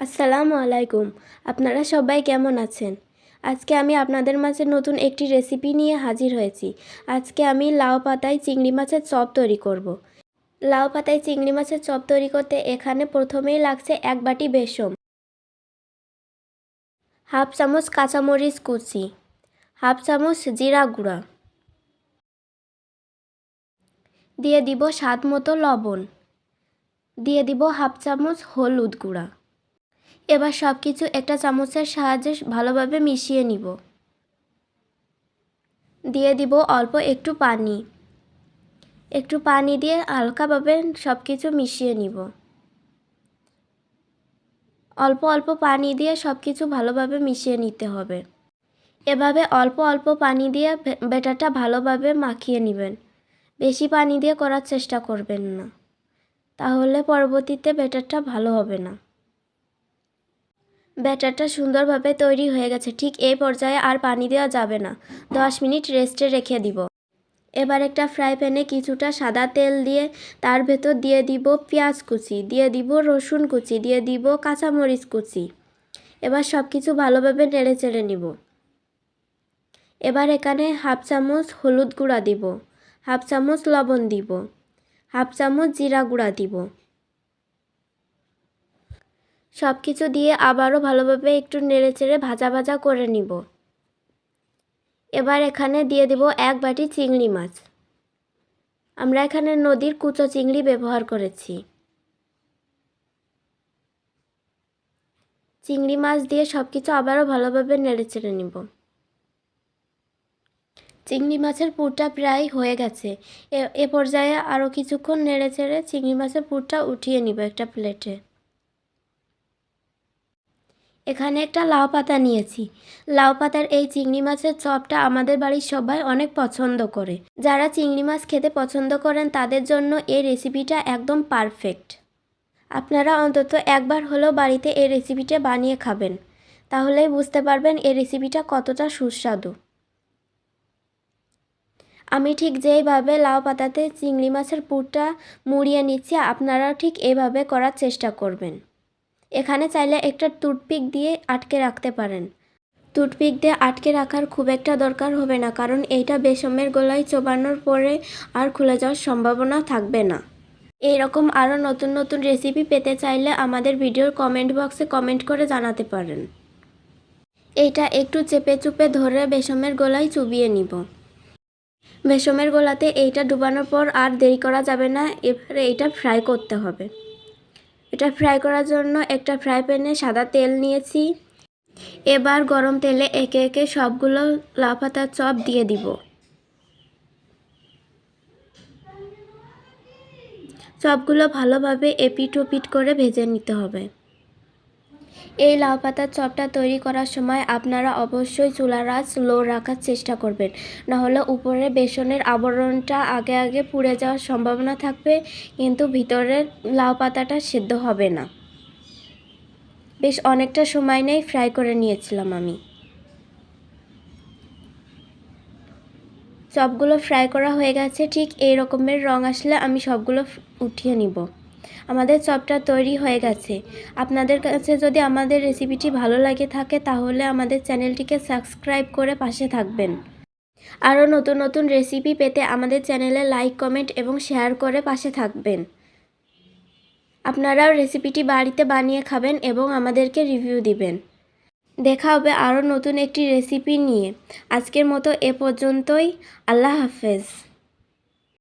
আসসালামু আলাইকুম। আপনারা সবাই কেমন আছেন? আজকে আমি আপনাদের মাঝে নতুন একটি রেসিপি নিয়ে হাজির হয়েছি। আজকে আমি লাউ পাতায় চিংড়ি মাছের চপ তৈরি করব। লাউ পাতায় চিংড়ি মাছের চপ তৈরি করতে এখানে প্রথমেই লাগছে এক বাটি বেসম হাফ চামচ কাঁচামরিচ কুচি, হাফ চামচ জিরা গুঁড়া। দিয়ে দিব স্বাদ মতো লবণ। দিয়ে দিব হাফ চামচ হলুদ গুঁড়া। এবার সব কিছু একটা চামচের সাহায্যে ভালোভাবে মিশিয়ে নিব। দিয়ে দিব অল্প একটু পানি। একটু পানি দিয়ে হালকাভাবে সব কিছু মিশিয়ে নিব। অল্প অল্প পানি দিয়ে সব কিছু ভালোভাবে মিশিয়ে নিতে হবে। এভাবে অল্প অল্প পানি দিয়ে ব্যাটারটা ভালোভাবে মাখিয়ে নেবেন। বেশি পানি দিয়ে করার চেষ্টা করবেন না। তাহলে পরবর্তীতে ব্যাটারটা ভালো হবে না। ব্যাটারটা সুন্দরভাবে তৈরি হয়ে গেছে। ঠিক এই পর্যায়ে আর পানি দেওয়া যাবে না। দশ মিনিট রেস্টে রেখে দিব। এবার একটা ফ্রাই প্যানে কিছুটা সাদা তেল দিয়ে তার ভেতর দিয়ে দিব পেঁয়াজ কুচি, দিয়ে দিব রসুন কুচি, দিয়ে দিব কাঁচামরিচ কুচি। এবার সব কিছু ভালোভাবে নেড়ে চেড়ে নিব। এবার এখানে হাফ চামচ হলুদ গুঁড়া দিব, হাফ চামচ লবণ দিব, হাফ চামচ জিরা গুঁড়া দিব। সব কিছু দিয়ে আবারও ভালোভাবে একটু নেড়ে চেড়ে ভাজা ভাজা করে নিব। এবার এখানে দিয়ে দেব এক বাটি চিংড়ি মাছ। আমরা এখানে নদীর কুচো চিংড়ি ব্যবহার করেছি। চিংড়ি মাছ দিয়ে সব কিছু আবারও ভালোভাবে নেড়ে চেড়ে নিব। চিংড়ি মাছের পুরটা প্রায় হয়ে গেছে। এ পর্যায়ে আরও কিছুক্ষণ নেড়ে চেড়ে চিংড়ি মাছের পুরটা উঠিয়ে নিব একটা প্লেটে। এখানে একটা লাউ পাতা নিয়েছি। লাউ পাতার এই চিংড়ি মাছের চপটা আমাদের বাড়ির সবাই অনেক পছন্দ করে। যারা চিংড়ি মাছ খেতে পছন্দ করেন, তাদের জন্য এই রেসিপিটা একদম পারফেক্ট। আপনারা অন্তত একবার হলেও বাড়িতে এই রেসিপিটা বানিয়ে খাবেন। তাহলেই বুঝতে পারবেন এই রেসিপিটা কতটা সুস্বাদু। আমি ঠিক যেইভাবে লাউ পাতাতে চিংড়ি মাছের পুরটা মুড়িয়ে নিচ্ছি, আপনারাও ঠিক এভাবে করার চেষ্টা করবেন। এখানে চাইলে একটা টুথপিক দিয়ে আটকে রাখতে পারেন। টুথপিক দিয়ে আটকে রাখার খুব একটা দরকার হবে না, কারণ এইটা বেসমের গলায় চোবানোর পরে আর খুলে যাওয়ার সম্ভাবনা থাকবে না। এইরকম আরও নতুন নতুন রেসিপি পেতে চাইলে আমাদের ভিডিওর কমেন্ট বক্সে কমেন্ট করে জানাতে পারেন। এইটা একটু চেপে চুপে ধরে বেসমের গলায় চুবিয়ে নিব। বেসমের গোলাতে এইটা ডুবানোর পর আর দেরি করা যাবে না, এবারে এইটা ফ্রাই করতে হবে। এটা ফ্রাই করার জন্য একটা ফ্রাই প্যানে সাদা তেল নিয়েছি। এবার গরম তেলে একে একে সবগুলো লাফাতার চপ দিয়ে দিব। চপগুলো ভালোভাবে এপিট ওপিট করে ভেজে নিতে হবে। এই লাউ পাতার চপটা তৈরি করার সময় আপনারা অবশ্যই চুলার আঁচ লো রাখার চেষ্টা করবেন। নাহলে উপরে বেসনের আবরণটা আগে আগে পুড়ে যাওয়ার সম্ভাবনা থাকবে, কিন্তু ভিতরের লাউ পাতাটা সেদ্ধ হবে না। বেশ অনেকটা সময় নেই ফ্রাই করে নিয়েছিলাম আমি। সবগুলো ফ্রাই করা হয়ে গেছে, ঠিক এই রকমের রং আসলে আমি সবগুলো উঠিয়ে নিব। আমাদের চপটা তৈরি হয়ে গেছে। আপনাদের কাছে যদি আমাদের রেসিপিটি ভালো লাগে থাকে, তাহলে আমাদের চ্যানেলটিকে সাবস্ক্রাইব করে পাশে থাকবেন। আরও নতুন নতুন রেসিপি পেতে আমাদের চ্যানেলে লাইক, কমেন্ট এবং শেয়ার করে পাশে থাকবেন। আপনারাও রেসিপিটি বাড়িতে বানিয়ে খাবেন এবং আমাদেরকে রিভিউ দিবেন। দেখা হবে আরও নতুন একটি রেসিপি নিয়ে। আজকের মতো এ পর্যন্তই। আল্লাহ হাফেজ।